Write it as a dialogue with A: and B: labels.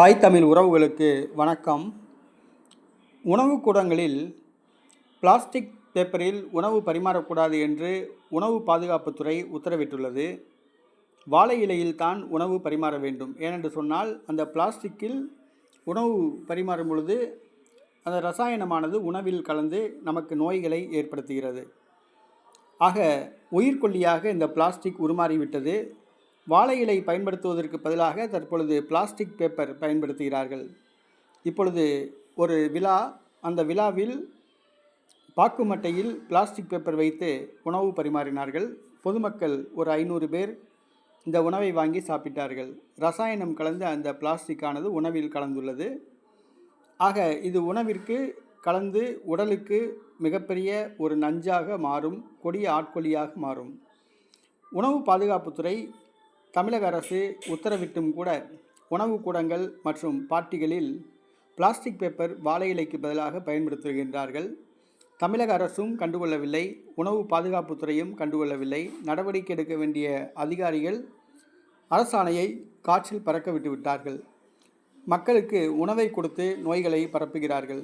A: தாய் தமிழ் உறவுகளுக்கு வணக்கம். உணவு கூடங்களில் பிளாஸ்டிக் பேப்பரில் உணவு பரிமாறக்கூடாது என்று உணவு பாதுகாப்புத்துறை உத்தரவிட்டுள்ளது. வாழை இலையில் தான் உணவு பரிமாற வேண்டும். ஏனென்று சொன்னால் அந்த பிளாஸ்டிக்கில் உணவு பரிமாறும் பொழுது அந்த ரசாயனமானது உணவில் கலந்து நமக்கு நோய்களை ஏற்படுத்துகிறது. ஆக உயிர்கொல்லியாக இந்த பிளாஸ்டிக் உருமாறிவிட்டது. வாழை இலை பயன்படுத்துவதற்கு பதிலாக தற்பொழுது பிளாஸ்டிக் பேப்பர் பயன்படுத்துகிறார்கள். இப்பொழுது ஒரு விழா அந்த விழாவில் பாக்கு மட்டையில் பிளாஸ்டிக் பேப்பர் வைத்து உணவு பரிமாறினார்கள். பொதுமக்கள் ஒரு ஐநூறு பேர் இந்த உணவை வாங்கி சாப்பிட்டார்கள். ரசாயனம் கலந்த அந்த பிளாஸ்டிக்கானது உணவில் கலந்துள்ளது. ஆக இது உணவிற்கு கலந்து உடலுக்கு மிகப்பெரிய ஒரு நஞ்சாக மாறும் கொடிய ஆட்கொல்லியாக மாறும். உணவு பாதுகாப்புத்துறை தமிழக அரசு உத்தரவிட்டும் கூட உணவு கூடங்கள் மற்றும் பார்ட்டிகளில் பிளாஸ்டிக் பேப்பர் வாழை இலைக்கு பதிலாக பயன்படுத்துகின்றார்கள். தமிழக அரசும் கண்டுகொள்ளவில்லை. உணவு பாதுகாப்புத்துறையும் கண்டுகொள்ளவில்லை. நடவடிக்கை எடுக்க வேண்டிய அதிகாரிகள் அரசாணையை காற்றில் பறக்க விட்டு விட்டார்கள் மக்களுக்கு உணவை கொடுத்து நோய்களை பரப்புகிறார்கள்.